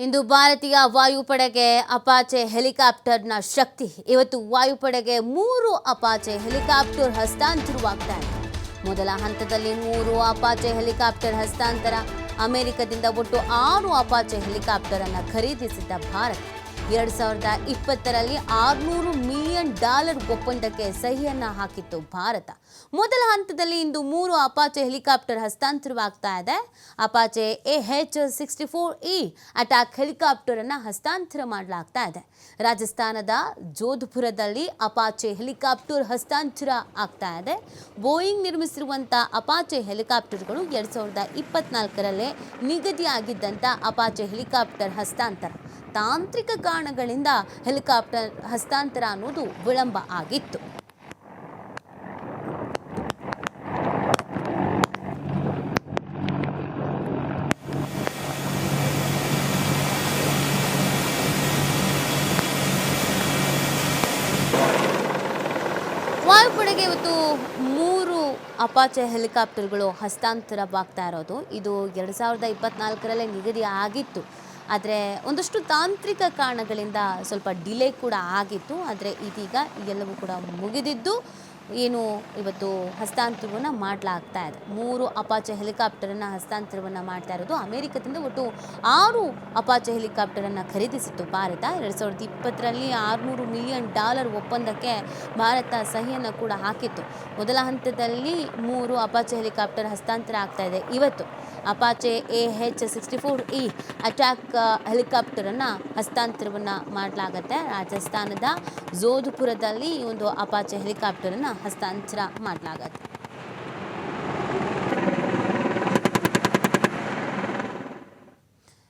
ಇಂದು ಭಾರತೀಯ ವಾಯುಪಡೆಗೆ ಅಪಾಚೆ ಹೆಲಿಕಾಪ್ಟರ್ನ ಶಕ್ತಿ. ಇವತ್ತು ವಾಯುಪಡೆಗೆ ಮೂರು ಅಪಾಚೆ ಹೆಲಿಕಾಪ್ಟರ್ ಹಸ್ತಾಂತರವಾಗ್ತಾ ಇದೆ. ಮೊದಲ ಹಂತದಲ್ಲಿ ಮೂರು ಅಪಾಚೆ ಹೆಲಿಕಾಪ್ಟರ್ ಹಸ್ತಾಂತರ. ಅಮೆರಿಕದಿಂದ ಒಟ್ಟು ಆರು ಅಪಾಚೆ ಹೆಲಿಕಾಪ್ಟರ್ ಅನ್ನು ಖರೀದಿಸಿದ್ದ ಭಾರತ. ಎರಡ್ ಸಾವಿರದ ಇಪ್ಪತ್ತರಲ್ಲಿ ಆರುನೂರು ಮಿಲಿಯನ್ ಡಾಲರ್ ಒಪ್ಪಂದಕ್ಕೆ ಸಹಿಯನ್ನ ಹಾಕಿತ್ತು ಭಾರತ. ಮೊದಲ ಹಂತದಲ್ಲಿ ಇಂದು ಮೂರು ಅಪಾಚೆ ಹೆಲಿಕಾಪ್ಟರ್ ಹಸ್ತಾಂತರವಾಗ್ತಾ ಇದೆ. Apache A H sixty four E attack helicopter ಅನ್ನ ಹಸ್ತಾಂತರ ಮಾಡಲಾಗ್ತಾ ಇದೆ. ರಾಜಸ್ಥಾನದ ಜೋಧ್ಪುರದಲ್ಲಿ ಅಪಾಚೆ ಹೆಲಿಕಾಪ್ಟರ್ ಹಸ್ತಾಂತರ ಆಗ್ತಾ ಇದೆ. ಬೋಯಿಂಗ್ ನಿರ್ಮಿಸಿರುವಂಥ ಅಪಾಚೆ ಹೆಲಿಕಾಪ್ಟರ್ಗಳು ಎರಡ್ ಸಾವಿರದ ಇಪ್ಪತ್ನಾಲ್ಕರಲ್ಲೇ ನಿಗದಿಯಾಗಿದ್ದಂಥ ಅಪಾಚೆ ಹೆಲಿಕಾಪ್ಟರ್ ಹಸ್ತಾಂತರ. ತಾಂತ್ರಿಕ ಕಾರಣಗಳಿಂದ ಹೆಲಿಕಾಪ್ಟರ್ ಹಸ್ತಾಂತರ ಅನ್ನೋದು ವಿಳಂಬ ಆಗಿತ್ತು. ವಾಯುಪಡೆಗೆ ಇವತ್ತು ಮೂರು ಅಪಾಚೆ ಹೆಲಿಕಾಪ್ಟರ್ಗಳು ಹಸ್ತಾಂತರವಾಗ್ತಾ ಇರೋದು. ಇದು ಎರಡು ಸಾವಿರದ ಇಪ್ಪತ್ನಾಲ್ಕರಲ್ಲೇ ನಿಗದಿ ಆಗಿತ್ತು. ಆದರೆ ಒಂದಷ್ಟು ತಾಂತ್ರಿಕ ಕಾರಣಗಳಿಂದ ಸ್ವಲ್ಪ ಡಿಲೇ ಕೂಡ ಆಗಿತ್ತು ಆದರೆ ಇದೀಗ ಎಲ್ಲವೂ ಕೂಡ ಮುಗಿದಿದ್ದು. ಏನು ಇವತ್ತು ಹಸ್ತಾಂತರವನ್ನು ಮಾಡಲಾಗ್ತಾ ಇದೆ. ಮೂರು ಅಪಾಚೆ ಹೆಲಿಕಾಪ್ಟರನ್ನು ಹಸ್ತಾಂತರವನ್ನು ಮಾಡ್ತಾ ಇರೋದು ಅಮೆರಿಕದಿಂದ ಒಟ್ಟು ಆರು ಅಪಾಚೆ ಹೆಲಿಕಾಪ್ಟರನ್ನು ಖರೀದಿಸಿತ್ತು ಭಾರತ. ಎರಡು ಸಾವಿರದ ಇಪ್ಪತ್ತರಲ್ಲಿ ಆರುನೂರು ಮಿಲಿಯನ್ ಡಾಲರ್ ಒಪ್ಪಂದಕ್ಕೆ ಭಾರತ ಸಹಿಯನ್ನು ಕೂಡ ಹಾಕಿತ್ತು. ಮೊದಲ ಹಂತದಲ್ಲಿ ಮೂರು ಅಪಾಚೆ ಹೆಲಿಕಾಪ್ಟರ್ ಹಸ್ತಾಂತರ ಆಗ್ತಾ ಇದೆ. ಇವತ್ತು Apache A H sixty four E attack ಹೆಲಿಕಾಪ್ಟರನ್ನು ಹಸ್ತಾಂತರವನ್ನು ಮಾಡಲಾಗತ್ತೆ. ರಾಜಸ್ಥಾನದ ಜೋಧ್ಪುರದಲ್ಲಿ ಒಂದು ಅಪಾಚೆ ಹೆಲಿಕಾಪ್ಟರನ್ನು ಹಸ್ತಾಂತರ ಮಾಡಲಾಗತ್ತೆ